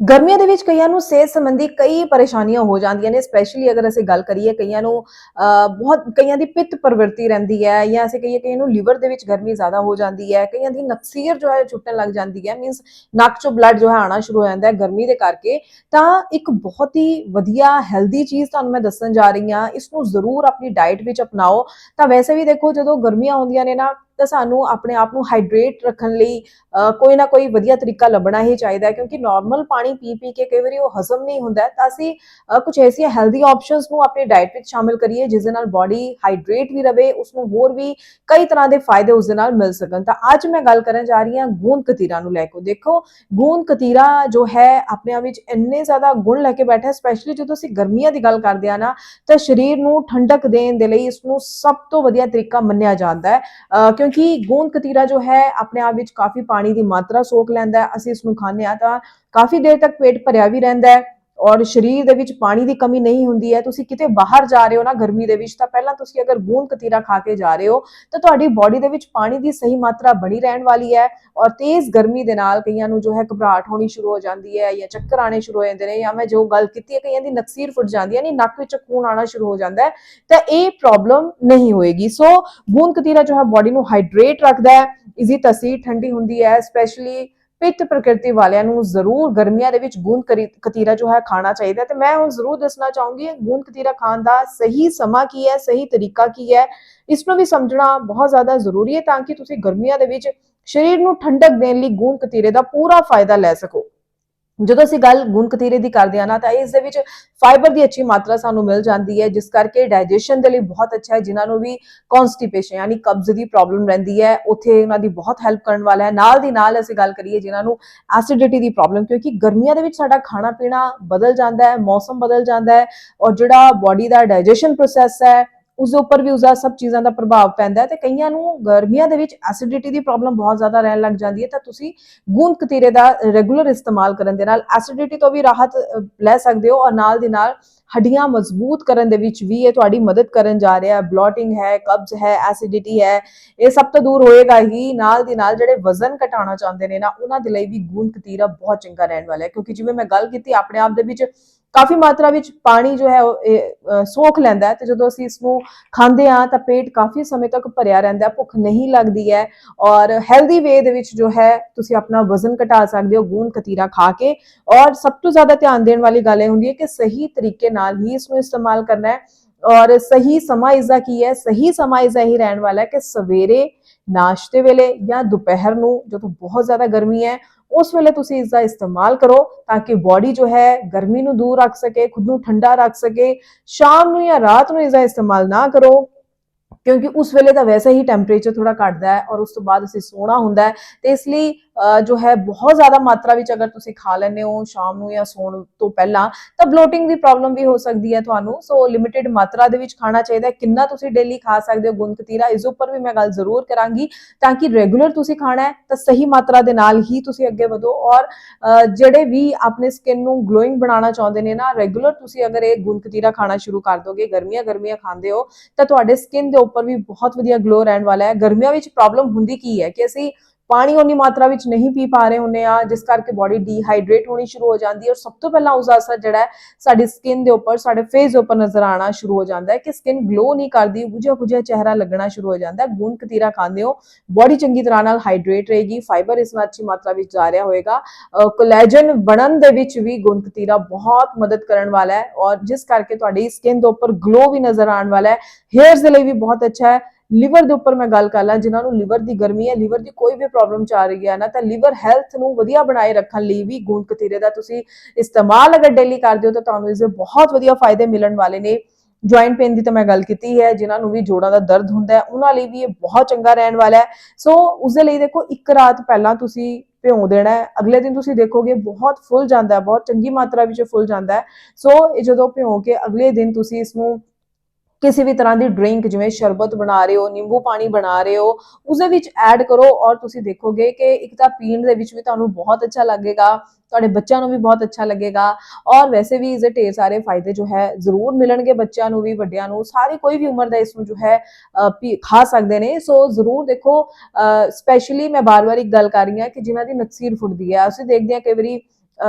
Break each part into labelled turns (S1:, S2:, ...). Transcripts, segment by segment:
S1: ਗਰਮੀਆਂ ਦੇ ਵਿੱਚ ਕਈਆਂ ਨੂੰ ਸਿਹਤ ਸੰਬੰਧੀ ਕਈ ਪਰੇਸ਼ਾਨੀਆਂ ਹੋ ਜਾਂਦੀਆਂ ਨੇ ਸਪੈਸ਼ਲੀ ਅਗਰ ਅਸੀਂ ਗੱਲ ਕਰੀਏ ਕਈਆਂ ਨੂੰ ਬਹੁਤ, ਕਈਆਂ ਦੀ ਪਿੱਤ ਪ੍ਰਵਿਰਤੀ ਰਹਿੰਦੀ ਹੈ ਜਾਂ ਅਸੀਂ ਕਹੀਏ ਕਈਆਂ ਨੂੰ ਲਿਵਰ ਦੇ ਵਿੱਚ ਗਰਮੀ ਜ਼ਿਆਦਾ ਹੋ ਜਾਂਦੀ ਹੈ, ਕਈਆਂ ਦੀ ਨਕਸੀਰ ਜੋ ਹੈ ਛੁੱਟਣ ਲੱਗ ਜਾਂਦੀ ਹੈ ਮੀਨਸ ਨੱਕ ਚੋਂ ਬਲੱਡ ਜੋ ਹੈ ਆਣਾ ਸ਼ੁਰੂ ਹੋ ਜਾਂਦਾ ਹੈ ਗਰਮੀ ਦੇ ਕਰਕੇ, ਤਾਂ ਇੱਕ ਬਹੁਤ ਹੀ ਵਧੀਆ ਹੈਲਦੀ ਚੀਜ਼ ਤੁਹਾਨੂੰ ਮੈਂ ਦੱਸਣ ਜਾ ਰਹੀ ਹਾਂ, ਇਸ ਨੂੰ ਜ਼ਰੂਰ ਆਪਣੀ ਡਾਈਟ ਵਿੱਚ ਅਪਣਾਓ, ਤਾਂ ਵੈਸੇ ਵੀ ਦੇਖੋ ਜਦੋਂ ਗਰਮੀਆਂ ਆਉਂਦੀਆਂ ਨੇ ਨਾ ਤਾਂ ਸਾਨੂੰ ਆਪਣੇ ਆਪ ਨੂੰ ਹਾਈਡਰੇਟ ਰੱਖਣ ਲਈ ਕੋਈ ਨਾ ਕੋਈ ਵਧੀਆ ਤਰੀਕਾ ਲੱਭਣਾ ਹੀ ਚਾਹੀਦਾ ਕਿਉਂਕਿ ਨਾਰਮਲ ਪਾਣੀ ਪੀ ਪੀ ਕੇ ਕਈ ਵਾਰੀ ਉਹ ਹਜ਼ਮ ਨਹੀਂ ਹੁੰਦਾ ਤਾਂ ਅਸੀਂ ਅਹ, ਕੁਝ ਐਸੀਆਂ ਹੈਲਦੀ ਆਪਸ਼ਨਸ ਨੂੰ ਆਪਣੀ ਡਾਈਟ ਵਿੱਚ ਸ਼ਾਮਿਲ ਕਰੀਏ ਜਿਸ ਦੇ ਨਾਲ ਬਾਡੀ ਹਾਈਡਰੇਟ ਵੀ ਰਵੇ ਉਸ ਨੂੰ ਹੋਰ ਵੀ ਕਈ ਤਰ੍ਹਾਂ ਦੇ ਫਾਇਦੇ ਉਸ ਦੇ ਨਾਲ ਮਿਲ ਸਕਣ। ਤਾਂ ਅੱਜ ਮੈਂ ਗੱਲ ਕਰਨ ਜਾ ਰਹੀ ਹਾਂ ਗੂੰਦ ਕਤੀਰਾ ਨੂੰ ਲੈ ਕੇ। ਦੇਖੋ ਗੂੰਦ ਕਤੀਰਾ ਜੋ ਹੈ ਆਪਣੇ ਆਪ ਵਿੱਚ ਇੰਨੇ ਜ਼ਿਆਦਾ ਗੁਣ ਲੈ ਕੇ ਬੈਠਾ ਸਪੈਸ਼ਲੀ ਜਦੋਂ ਅਸੀਂ ਗਰਮੀਆਂ ਦੀ ਗੱਲ ਕਰਦੇ ਆ ਨਾ ਤਾਂ ਸਰੀਰ ਨੂੰ ਠੰਡਕ ਦੇਣ ਦੇ ਲਈ ਇਸ ਨੂੰ ਸਭ ਤੋਂ ਵਧੀਆ ਤਰੀਕਾ ਮੰਨਿਆ ਜਾਂਦਾ ਹੈ। ਕਿਉਂਕਿ ਗੂੰਦ ਕਤੀਰਾ ਜੋ ਹੈ, ਆਪਣੇ ਆਪ ਵਿੱਚ ਕਾਫੀ ਪਾਣੀ ਦੀ ਮਾਤਰਾ ਸੋਖ ਲੈਂਦਾ ਹੈ, ਅਸੀਂ ਇਸ ਨੂੰ ਖਾਂਦੇ ਆ ਤਾਂ ਕਾਫੀ ਦੇਰ ਤੱਕ ਪੇਟ ਭਰਿਆ ਵੀ ਰਹਿੰਦਾ ਹੈ। ਔਰ ਸਰੀਰ ਦੇ ਵਿੱਚ ਪਾਣੀ ਦੀ ਕਮੀ ਨਹੀਂ ਹੁੰਦੀ ਹੈ, ਤੁਸੀਂ ਕਿਤੇ ਬਾਹਰ ਜਾ ਰਹੇ ਹੋ ਨਾ ਗਰਮੀ ਦੇ ਵਿੱਚ, ਤਾਂ ਪਹਿਲਾਂ ਤੁਸੀਂ ਅਗਰ ਗੂੰਦ ਕਤੀਰਾ ਖਾ ਕੇ ਜਾ ਰਹੇ ਹੋ, ਤਾਂ ਤੁਹਾਡੀ ਬਾਡੀ ਦੇ ਵਿੱਚ ਪਾਣੀ ਦੀ ਸਹੀ ਮਾਤਰਾ ਬਣੀ ਰਹਿਣ ਵਾਲੀ ਹੈ ਔਰ ਤੇਜ਼ ਗਰਮੀ ਦੇ ਨਾਲ ਕਈਆਂ ਨੂੰ ਜੋ ਹੈ ਘਬਰਾਹਟ ਹੋਣੀ ਸ਼ੁਰੂ ਹੋ ਜਾਂਦੀ ਹੈ ਜਾਂ ਚੱਕਰ ਆਣੇ ਸ਼ੁਰੂ ਹੋ ਜਾਂਦੇ ਨੇ ਜਾਂ ਮੈਂ ਜੋ ਗੱਲ ਕੀਤੀ ਹੈ, ਕਈਆਂ ਦੀ ਨਕਸੀਰ ਫੁੱਟ ਜਾਂਦੀ ਹੈ ਨਹੀਂ ਨੱਕ ਵਿੱਚ ਖੂਨ ਆਣਾ ਸ਼ੁਰੂ ਹੋ ਜਾਂਦਾ ਹੈ, ਤਾਂ ਇਹ ਪ੍ਰੋਬਲਮ ਨਹੀਂ ਹੋਏਗੀ। ਸੋ ਗੂੰਦ ਕਤੀਰਾ ਜੋ ਹੈ ਬਾਡੀ ਨੂੰ ਹਾਈਡਰੇਟ ਰੱਖਦਾ ਹੈ ਇਜ਼ੀ ਤਸੀਰ ਠੰਡੀ ਹੁੰਦੀ ਹੈ ਸਪੈਸ਼ਲੀ ਪਿੱਤ ਪ੍ਰਕਿਰਤੀ ਵਾਲਿਆਂ ਨੂੰ ਜ਼ਰੂਰ ਗਰਮੀਆਂ ਦੇ ਵਿੱਚ ਗੂੰਦ ਕਰੀ- ਕਤੀਰਾ ਜੋ ਹੈ ਖਾਣਾ ਚਾਹੀਦਾ ਹੈ ਤੇ ਮੈਂ ਹੁਣ ਜ਼ਰੂਰ ਦੱਸਣਾ ਚਾਹੂੰਗੀ ਗੂੰਦ ਕਤੀਰਾ ਖਾਣ ਦਾ ਸਹੀ ਸਮਾਂ ਕੀ ਹੈ, ਸਹੀ ਤਰੀਕਾ ਕੀ ਹੈ, ਇਸ ਨੂੰ ਵੀ ਸਮਝਣਾ ਬਹੁਤ ਜ਼ਿਆਦਾ ਜ਼ਰੂਰੀ ਹੈ ਤਾਂ ਕਿ ਤੁਸੀਂ ਗਰਮੀਆਂ ਦੇ ਵਿੱਚ ਸਰੀਰ ਨੂੰ ਠੰਡਕ ਦੇਣ ਲਈ ਗੂੰਦ ਕਤੀਰੇ ਦਾ ਪੂਰਾ ਫਾਇਦਾ ਲੈ ਸਕੋ। ਜਦੋਂ ਅਸੀਂ ਗੱਲ ਗੂੰਦ ਕਤੀਰੇ ਦੀ ਕਰਦੇ ਹਾਂ ਨਾ, ਤਾਂ ਇਸ ਦੇ ਵਿੱਚ ਫਾਈਬਰ ਦੀ ਅੱਛੀ ਮਾਤਰਾ ਸਾਨੂੰ ਮਿਲ ਜਾਂਦੀ ਹੈ, ਜਿਸ ਕਰਕੇ ਡਾਈਜੈਸ਼ਨ ਦੇ ਲਈ ਬਹੁਤ ਅੱਛਾ ਹੈ, ਜਿਨ੍ਹਾਂ ਨੂੰ ਵੀ ਕਨਸਟੀਪੇਸ਼ਨ ਯਾਨੀ ਕਬਜ਼ ਦੀ ਪ੍ਰੋਬਲਮ ਰਹਿੰਦੀ ਹੈ, ਉੱਥੇ ਉਹਨਾਂ ਦੀ ਬਹੁਤ ਹੈਲਪ ਕਰਨ ਵਾਲਾ ਹੈ। ਨਾਲ ਦੀ ਨਾਲ ਅਸੀਂ ਗੱਲ ਕਰੀਏ ਜਿਨ੍ਹਾਂ ਨੂੰ ਐਸਿਡਿਟੀ ਦੀ ਪ੍ਰੋਬਲਮ ਕਿਉਂਕਿ ਗਰਮੀਆਂ ਦੇ ਵਿੱਚ ਸਾਡਾ ਖਾਣਾ ਪੀਣਾ ਬਦਲ ਜਾਂਦਾ ਹੈ, ਮੌਸਮ ਬਦਲ ਜਾਂਦਾ ਹੈ, ਔਰ ਜਿਹੜਾ ਬਾਡੀ ਦਾ ਡਾਈਜੈਸ਼ਨ ਪ੍ਰੋਸੈਸ ਹੈ ਉਸ ਦੇ ਉੱਪਰ ਵੀ ਉਸਦਾ ਸਭ ਚੀਜ਼ਾਂ ਦਾ ਪ੍ਰਭਾਵ ਪੈਂਦਾ ਹੈ ਤੇ ਕਈਆਂ ਨੂੰ ਗਰਮੀਆਂ ਦੇ ਵਿੱਚ ਐਸਿਡਿਟੀ ਦੀ ਪ੍ਰੋਬਲਮ ਬਹੁਤ ਜ਼ਿਆਦਾ ਰਹਿਣ ਲੱਗ ਜਾਂਦੀ ਹੈ, ਤਾਂ ਤੁਸੀਂ ਗੂੰਦ ਕਤੀਰੇ ਦਾ ਰੈਗੂਲਰ ਇਸਤੇਮਾਲ ਕਰਨ ਦੇ ਨਾਲ ਐਸਿਡਿਟੀ ਤੋਂ ਵੀ ਰਾਹਤ ਲੈ ਸਕਦੇ ਹੋ ਔਰ ਨਾਲ ਦੀ ਨਾਲ ਹੱਡੀਆਂ ਮਜ਼ਬੂਤ ਕਰਨ ਦੇ ਵਿੱਚ ਵੀ ਇਹ ਤੁਹਾਡੀ ਮਦਦ ਕਰਨ ਜਾ ਰਿਹਾ ਹੈ ਬਲੋਟਿੰਗ ਹੈ ਕਬਜ਼ ਹੈ ਐਸਿਡਿਟੀ ਹੈ, ਇਹ ਸਭ ਤੋਂ ਦੂਰ ਹੋਏਗਾ ਹੀ ਨਾਲ ਦੀ ਨਾਲ ਜਿਹੜੇ ਵਜ਼ਨ ਘਟਾਉਣਾ ਚਾਹੁੰਦੇ ਨੇ ਨਾ, ਉਹਨਾਂ ਦੇ ਲਈ ਵੀ ਗੂੰਦ ਕਤੀਰਾ ਬਹੁਤ ਚੰਗਾ ਰਹਿਣ ਵਾਲਾ ਹੈ, ਕਿਉਂਕਿ ਜਿਵੇਂ ਮੈਂ ਗੱਲ ਕੀਤੀ, ਆਪਣੇ ਆਪ ਦੇ ਵਿੱਚ ਕਾਫੀ ਮਾਤਰਾ ਵਿੱਚ ਪਾਣੀ ਜੋ ਹੈ ਉਹ ਇਹ, ਅ, ਸੋਖ ਲੈਂਦਾ ਹੈ ਤੇ ਜਦੋਂ ਅਸੀਂ ਇਸ ਨੂੰ ਖਾਂਦੇ ਆ ਤਾਂ ਪੇਟ ਕਾਫੀ ਸਮੇਂ ਤੱਕ ਭਰਿਆ ਰਹਿੰਦਾ ਭੁੱਖ ਨਹੀਂ ਲੱਗਦੀ ਹੈ ਔਰ ਹੈਲਦੀ ਵੇ ਦੇ ਵਿੱਚ ਜੋ ਹੈ ਤੁਸੀਂ ਆਪਣਾ ਵਜ਼ਨ ਘਟਾ ਸਕਦੇ ਹੋ ਗੂੰਦ ਕਤੀਰਾ ਖਾ ਕੇ ਔਰ ਸਭ ਤੋਂ ਜ਼ਿਆਦਾ ਧਿਆਨ ਦੇਣ ਵਾਲੀ ਗੱਲ ਇਹ ਹੁੰਦੀ ਹੈ ਕਿ ਸਹੀ ਤਰੀਕੇ ਨਾਲ ਹੀ ਇਸ ਨੂੰ ਇਸਤੇਮਾਲ ਕਰਨਾ ਹੈ। ਔਰ ਸਹੀ ਸਮਾਂ ਇਸਦਾ ਕੀ ਹੈ? ਸਹੀ ਸਮਾਂ ਇਸਦਾ ਹੀ ਰਹਿਣ ਵਾਲਾ ਹੈ ਕਿ ਸਵੇਰੇ ਨਾਸ਼ਤੇ ਵੇਲੇ ਜਾਂ ਦੁਪਹਿਰ ਨੂੰ ਜਦੋਂ ਬਹੁਤ ਜ਼ਿਆਦਾ ਗਰਮੀ ਹੈ, ਉਸ ਵੇਲੇ ਤੁਸੀਂ ਇਸ ਦਾ ਇਸਤੇਮਾਲ ਕਰੋ ਤਾਂ ਕਿ ਬਾਡੀ ਜੋ ਹੈ ਗਰਮੀ ਨੂੰ ਦੂਰ ਰੱਖ ਸਕੇ, ਖੁਦ ਨੂੰ ਠੰਡਾ ਰੱਖ ਸਕੇ, ਸ਼ਾਮ ਨੂੰ ਜਾਂ ਰਾਤ ਨੂੰ ਇਸ ਦਾ ਇਸਤੇਮਾਲ ਨਾ ਕਰੋ ਕਿਉਂਕਿ ਉਸ ਵੇਲੇ ਤਾਂ ਵੈਸੇ ਹੀ ਟੈਂਪਰੇਚਰ ਥੋੜਾ ਘਟਦਾ ਹੈ ਔਰ ਉਸ ਤੋਂ ਬਾਅਦ ਅਸੀਂ ਸੋਣਾ ਹੁੰਦਾ ਹੈ ਤੇ ਇਸ ਲਈ ਜੋ ਹੈ ਬਹੁਤ ਜ਼ਿਆਦਾ ਮਾਤਰਾ ਵਿੱਚ ਅਗਰ ਤੁਸੀਂ ਖਾ ਲੈਂਦੇ ਹੋ ਸ਼ਾਮ ਨੂੰ ਜਾਂ ਸੌਣ ਤੋਂ ਪਹਿਲਾਂ, ਤਾਂ ਬਲੋਟਿੰਗ ਦੀ ਪ੍ਰੋਬਲਮ ਵੀ ਹੋ ਸਕਦੀ ਹੈ ਤੁਹਾਨੂੰ। ਸੋ ਲਿਮਿਟਿਡ ਮਾਤਰਾ ਦੇ ਵਿੱਚ ਖਾਣਾ ਚਾਹੀਦਾ ਹੈ। ਕਿੰਨਾ ਤੁਸੀਂ ਡੇਲੀ ਖਾ ਸਕਦੇ ਹੋ? ਗੁੰਦਕਤੀਰਾ ਇਸ ਉੱਪਰ ਵੀ ਮੈਂ ਗੱਲ ਜ਼ਰੂਰ ਕਰਾਂਗੀ, ਤਾਂ ਕਿ ਰੈਗੂਲਰ ਤੁਸੀਂ ਖਾਣਾ ਹੈ, ਤਾਂ ਸਹੀ ਮਾਤਰਾ ਦੇ ਨਾਲ ਹੀ ਤੁਸੀਂ ਅੱਗੇ ਵਧੋ। ਔਰ ਜਿਹੜੇ ਵੀ ਆਪਣੇ ਸਕਿਨ ਨੂੰ ਗਲੋਇੰਗ ਬਣਾਉਣਾ ਚਾਹੁੰਦੇ ਨੇ ਨਾ ਰੈਗੂਲਰ ਤੁਸੀਂ ਅਗਰ ਇਹ ਗੁੰਦਕਤੀਰਾ ਖਾਣਾ ਸ਼ੁਰੂ ਕਰ ਦੋਗੇ, ਗਰਮੀਆਂ ਗਰਮੀਆਂ ਖਾਂਦੇ ਹੋ, ਤਾਂ ਤੁਹਾਡੇ ਸਕਿਨ ਦੇ ਉੱਪਰ ਵੀ ਬਹੁਤ ਵਧੀਆ ਗਲੋ ਰਹਿਣ ਵਾਲਾ ਹੈ। ਗਰਮੀਆਂ ਵਿੱਚ ਪ੍ਰੋਬਲਮ ਹੁੰਦੀ ਕੀ ਹੈ? ਕਿ ਅਸੀਂ ਪਾਣੀ ਉਨੀ ਮਾਤਰਾ ਵਿੱਚ ਨਹੀਂ ਪੀ ਪਾ ਰਹੇ ਹੁੰਨੇ ਆ, ਜਿਸ ਕਰਕੇ ਬਾਡੀ ਡੀਹਾਈਡਰੇਟ ਹੋਣੀ ਸ਼ੁਰੂ ਹੋ ਜਾਂਦੀ ਹੈ ਔਰ ਸਭ ਤੋਂ ਪਹਿਲਾਂ ਉਸ ਦਾ ਅਸਰ ਜਿਹੜਾ ਹੈ ਸਾਡੀ ਸਕਿਨ ਦੇ ਉੱਪਰ, ਸਾਡੇ ਫੇਸ ਦੇ ਉੱਪਰ ਨਜ਼ਰ ਆਣਾ ਸ਼ੁਰੂ ਹੋ ਜਾਂਦਾ ਹੈ ਕਿ ਸਕਿਨ ਗਲੋ ਨਹੀਂ ਕਰਦੀ ਬੁਝਿਆ ਬੁਝਿਆ ਚਿਹਰਾ ਲੱਗਣਾ ਸ਼ੁਰੂ ਹੋ ਜਾਂਦਾ ਹੈ ਗੂੰਦ ਕਤੀਰਾ ਖਾਂਦੇ ਹੋ ਬਾਡੀ ਚੰਗੀ ਤਰ੍ਹਾਂ ਨਾਲ ਹਾਈਡਰੇਟ ਰਹੇਗੀ ਫਾਈਬਰ ਇਸ ਨਾਲ ਅੱਛੀ ਮਾਤਰਾ ਵਿੱਚ ਜਾ ਰਿਹਾ ਹੋਏਗਾ ਕੋਲੇਜਨ ਬਣਨ ਦੇ ਵਿੱਚ ਵੀ ਗੂੰਦ ਕਤੀਰਾ ਬਹੁਤ ਮਦਦ ਕਰਨ ਵਾਲਾ ਹੈ ਔਰ ਜਿਸ ਕਰਕੇ ਤੁਹਾਡੀ ਸਕਿਨ ਦੇ ਉੱਪਰ ਗਲੋ ਵੀ ਨਜ਼ਰ ਆਉਣ ਵਾਲਾ ਹੈ ਹੇਅਰਸ ਦੇ ਲਈ ਵੀ ਬਹੁਤ ਅੱਛਾ ਹੈ ਲਿਵਰ ਦੇ ਉੱਪਰ ਮੈਂ ਗੱਲ ਕਰ ਲਾਂ, ਜਿਨ੍ਹਾਂ ਨੂੰ ਲਿਵਰ ਦੀ ਗਰਮੀ ਹੈ ਲਿਵਰ ਦੀ ਕੋਈ ਵੀ ਪ੍ਰੋਬਲਮ ਚੱਲ ਰਹੀ ਹੈ ਨਾ, ਤਾਂ ਲਿਵਰ ਹੈਲਥ ਨੂੰ ਵਧੀਆ ਬਣਾਏ ਰੱਖਣ ਲਈ ਵੀ ਗੂੰਦ ਕਤੀਰੇ ਦਾ ਤੁਸੀਂ ਇਸਤੇਮਾਲ ਅਗਰ ਡੇਲੀ ਕਰਦੇ ਹੋ, ਤਾਂ ਤੁਹਾਨੂੰ ਇਸ ਦੇ ਬਹੁਤ ਵਧੀਆ ਫਾਇਦੇ ਮਿਲਣ ਵਾਲੇ ਨੇ। ਜੁਆਇੰਟ ਪੇਨ ਦੀ ਤਾਂ ਮੈਂ ਗੱਲ ਕੀਤੀ ਹੈ, ਜਿਨ੍ਹਾਂ ਨੂੰ ਵੀ ਜੋੜਾਂ ਦਾ ਦਰਦ ਹੁੰਦਾ ਹੈ, ਉਹਨਾਂ ਲਈ ਵੀ ਇਹ ਬਹੁਤ ਚੰਗਾ ਰਹਿਣ ਵਾਲਾ ਹੈ। ਸੋ ਉਸ ਦੇ ਲਈ ਦੇਖੋ, ਇੱਕ ਰਾਤ ਪਹਿਲਾਂ ਤੁਸੀਂ ਭਿਉਂ ਦੇਣਾ ਹੈ, ਅਗਲੇ ਦਿਨ ਤੁਸੀਂ ਦੇਖੋਗੇ ਬਹੁਤ ਫੁੱਲ ਜਾਂਦਾ ਹੈ, ਬਹੁਤ ਚੰਗੀ ਮਾਤਰਾ ਵਿੱਚ ਫੁੱਲ ਜਾਂਦਾ ਹੈ। ਸੋ ਇਹ ਜਦੋਂ ਭਿਉਂ ਕੇ ਅਗਲੇ ਦਿਨ ਤੁਸੀਂ ਇਸ ਨੂੰ ਕਿਸੇ ਵੀ ਤਰ੍ਹਾਂ ਦੀ ਡਰਿੰਕ ਜਿਵੇਂ ਸ਼ਰਬਤ ਬਣਾ ਰਹੇ ਹੋ, ਨਿੰਬੂ ਪਾਣੀ ਬਣਾ ਰਹੇ ਹੋ ਉਸ ਦੇ ਵਿੱਚ ਐਡ ਕਰੋ ਔਰ ਤੁਸੀਂ ਦੇਖੋਗੇ ਕਿ ਇੱਕ ਤਾਂ ਪੀਣ ਦੇ ਵਿੱਚ ਵੀ ਤੁਹਾਨੂੰ ਬਹੁਤ ਅੱਛਾ ਲੱਗੇਗਾ, ਤੁਹਾਡੇ ਬੱਚਿਆਂ ਨੂੰ ਵੀ ਬਹੁਤ ਅੱਛਾ ਲੱਗੇਗਾ ਔਰ ਵੈਸੇ ਵੀ ਇਸਦੇ ਢੇਰ ਸਾਰੇ ਫਾਇਦੇ ਜੋ ਹੈ ਜ਼ਰੂਰ ਮਿਲਣਗੇ ਬੱਚਿਆਂ ਨੂੰ ਵੀ, ਵੱਡਿਆਂ ਨੂੰ, ਸਾਰੇ ਕੋਈ ਵੀ ਉਮਰ ਦਾ ਇਸ ਨੂੰ ਜੋ ਹੈ ਪੀ- ਖਾ ਸਕਦੇ ਨੇ, ਸੋ ਜ਼ਰੂਰ ਦੇਖੋ ਸਪੈਸ਼ਲੀ ਮੈਂ ਬਾਰ-ਬਾਰ ਇੱਕ ਗੱਲ ਕਰ ਰਹੀ ਹਾਂ ਕਿ ਜਿਨ੍ਹਾਂ ਦੀ ਨਕਸੀਰ ਫੁੱਟਦੀ ਹੈ, ਅਸੀਂ ਦੇਖਦੇ ਹਾਂ ਕਈ ਵਾਰੀ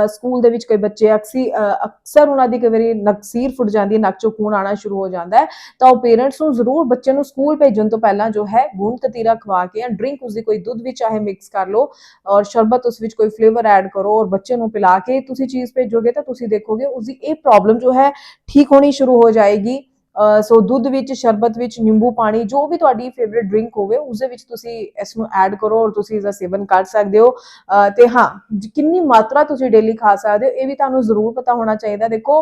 S1: ਸਕੂਲ ਦੇ ਵਿੱਚ ਕਈ ਬੱਚੇ ਅਕਸੀ ਅਕਸਰ ਉਹਨਾਂ ਦੀ ਕਈ ਵਾਰੀ ਨਕਸੀਰ ਫੁੱਟ ਜਾਂਦੀ ਹੈ, ਨੱਕ ਚੋਂ ਖੂਨ ਆਣਾ ਸ਼ੁਰੂ ਹੋ ਜਾਂਦਾ ਹੈ। ਤਾਂ ਉਹ ਪੇਰੈਂਟਸ ਨੂੰ ਜ਼ਰੂਰ ਬੱਚੇ ਨੂੰ ਸਕੂਲ ਭੇਜਣ ਤੋਂ ਪਹਿਲਾਂ ਜੋ ਹੈ ਗੂੰਦ ਕਤੀਰਾ ਖਵਾ ਕੇ ਜਾਂ ਡਰਿੰਕ ਉਸਦੀ ਕੋਈ ਦੁੱਧ ਵਿੱਚ ਚਾਹੇ ਮਿਕਸ ਕਰ ਲਓ ਔਰ ਸ਼ਰਬਤ ਉਸ ਵਿੱਚ ਕੋਈ ਫਲੇਵਰ ਐਡ ਕਰੋ ਔਰ ਬੱਚੇ ਨੂੰ ਪਿਲਾ ਕੇ ਤੁਸੀਂ ਚੀਜ਼ ਭੇਜੋਗੇ ਤਾਂ ਤੁਸੀਂ ਦੇਖੋਗੇ ਉਸਦੀ ਇਹ ਪ੍ਰੋਬਲਮ ਜੋ ਹੈ, ਠੀਕ ਹੋਣੀ ਸ਼ੁਰੂ ਹੋ ਜਾਏਗੀ। ਸੋ ਦੁੱਧ ਵਿੱਚ ਸ਼ਰਬਤ ਵਿੱਚ ਨਿੰਬੂ ਪਾਣੀ ਜੋ ਵੀ ਤੁਹਾਡੀ ਫੇਵਰਿਟ ਡਰਿੰਕ ਹੋਵੇ ਉਸ ਦੇ ਵਿੱਚ ਤੁਸੀਂ ਇਸ ਨੂੰ ਐਡ ਕਰੋ ਔਰ ਤੁਸੀਂ ਇਸ ਦਾ ਸੇਵਨ ਕਰ ਸਕਦੇ ਹੋ। ਅ, ਤੇ ਹਾਂ ਕਿੰਨੀ ਮਾਤਰਾ ਤੁਸੀਂ ਡੇਲੀ ਖਾ ਸਕਦੇ ਹੋ ਇਹ ਵੀ ਤੁਹਾਨੂੰ ਜ਼ਰੂਰ ਪਤਾ ਹੋਣਾ ਚਾਹੀਦਾ। ਦੇਖੋ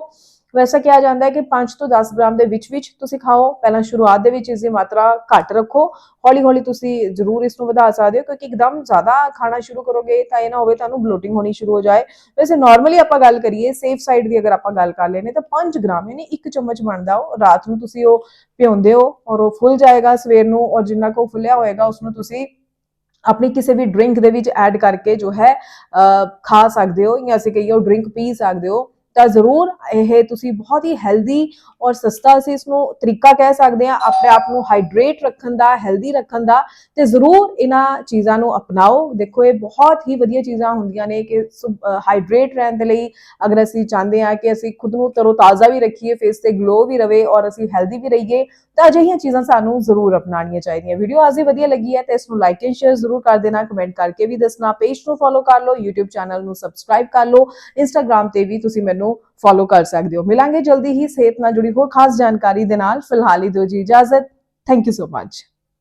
S1: ਵੈਸਾ ਕਿਹਾ ਜਾਂਦਾ ਹੈ ਕਿ 5 ਤੋਂ 10 ਗ੍ਰਾਮ ਦੇ ਵਿੱਚ ਵਿੱਚ ਤੁਸੀਂ ਖਾਓ, ਪਹਿਲਾਂ ਸ਼ੁਰੂਆਤ ਦੇ ਵਿੱਚ ਇਸ ਦੀ ਮਾਤਰਾ ਘੱਟ ਰੱਖੋ ਹੌਲੀ ਹੌਲੀ ਤੁਸੀਂ ਜ਼ਰੂਰ ਇਸ ਨੂੰ ਵਧਾ ਸਕਦੇ ਹੋ, ਕਿਉਂਕਿ ਇੱਕਦਮ ਜ਼ਿਆਦਾ ਖਾਣਾ ਸ਼ੁਰੂ ਕਰੋਗੇ ਤਾਂ ਇਹ ਨਾ ਹੋਵੇ ਤੁਹਾਨੂੰ ਬਲੋਟਿੰਗ ਹੋਣੀ ਸ਼ੁਰੂ ਹੋ ਜਾਏ। ਵੈਸੇ ਨਾਰਮਲੀ ਆਪਾਂ ਗੱਲ ਕਰੀਏ ਸੇਫ ਸਾਈਡ ਦੀ ਅਗਰ ਆਪਾਂ ਗੱਲ ਕਰ ਲੈਨੇ ਤਾਂ 5 ਗ੍ਰਾਮ ਯਾਨੀ ਇੱਕ ਚਮਚ ਬਣਦਾ ਉਹ, ਰਾਤ ਨੂੰ ਤੁਸੀਂ ਉਹ ਭਿਉਂਦੇ ਹੋ ਔਰ ਉਹ ਫੁੱਲ ਜਾਏਗਾ, ਸਵੇਰ ਨੂੰ ਔਰ ਜਿੰਨਾ ਕੋ ਫੁੱਲਿਆ ਹੋਏਗਾ ਉਸ ਨੂੰ ਤੁਸੀਂ ਆਪਣੀ ਕਿਸੇ ਵੀ ਡਰਿੰਕ ਦੇ ਵਿੱਚ ਐਡ ਕਰਕੇ ਜੋ ਹੈ ਖਾ ਸਕਦੇ ਹੋ ਜਾਂ ਅਸੀਂ ਕਹੀਏ ਉਹ ਡਰਿੰਕ ਪੀ ਸਕਦੇ ਹੋ। ਤਾਂ ਜ਼ਰੂਰ ਇਹ ਤੁਸੀਂ ਬਹੁਤ ਹੀ ਹੈਲਦੀ ਔਰ ਸਸਤਾ ਅਸੀਂ ਇਸ ਨੂੰ ਤਰੀਕਾ ਕਹਿ ਸਕਦੇ ਹਾਂ, ਆਪਣੇ ਆਪ ਨੂੰ ਹਾਈਡਰੇਟ ਰੱਖਣ ਦਾ ਹੈਲਦੀ ਰੱਖਣ ਦਾ ਤੇ ਜ਼ਰੂਰ ਇਹਨਾਂ ਚੀਜ਼ਾਂ ਨੂੰ ਅਪਣਾਓ। ਦੇਖੋ, ਇਹ ਬਹੁਤ ਹੀ ਵਧੀਆ ਚੀਜ਼ਾਂ ਹੁੰਦੀਆਂ ਨੇ ਕਿ ਹਾਈਡਰੇਟ ਰਹਿਣ ਦੇ ਲਈ ਅਗਰ ਅਸੀਂ ਚਾਹੁੰਦੇ ਹਾਂ ਕਿ ਅਸੀਂ ਖੁਦ ਨੂੰ ਤਰੋਤਾਜ਼ਾ ਵੀ ਰੱਖੀਏ ਫੇਸ ਤੇ ਗਲੋ ਵੀ ਰਵੇ ਔਰ ਅਸੀਂ ਹੈਲਦੀ ਵੀ ਰਹੀਏ, ਤਾਂ ਅਜਿਹੀਆਂ ਚੀਜ਼ਾਂ ਸਾਨੂੰ ਜ਼ਰੂਰ ਅਪਣਾਉਣੀਆਂ ਚਾਹੀਦੀਆਂ। ਵੀਡੀਓ ਅੱਜ ਦੀ ਵਧੀਆ ਲੱਗੀ ਹੈ ਤਾਂ ਇਸ ਨੂੰ ਲਾਈਕ ਐਂਡ ਸ਼ੇਅਰ ਜ਼ਰੂਰ ਕਰ ਦੇਣਾ ਕਮੈਂਟ ਕਰਕੇ ਵੀ ਦੱਸਣਾ ਪੇਜ ਨੂੰ ਫੋਲੋ ਕਰ ਲਓ, YouTube ਚੈਨਲ ਨੂੰ ਸਬਸਕ੍ਰਾਈਬ ਕਰ ਲਓ, Instagram ਤੇ ਵੀ ਤੁਸੀਂ ਮੈਨੂੰ ਫੋਲੋ ਕਰ ਸਕਦੇ ਹੋ। ਮਿਲਾਂਗੇ ਜਲਦੀ ਹੀ ਸਿਹਤ ਨਾਲ ਜੁੜੀ ਹੋਰ ਖਾਸ ਜਾਣਕਾਰੀ ਦੇ ਨਾਲ। ਫਿਲਹਾਲ ਹੀ ਦਿਓ ਜੀ ਇਜਾਜ਼ਤ। Thank you so much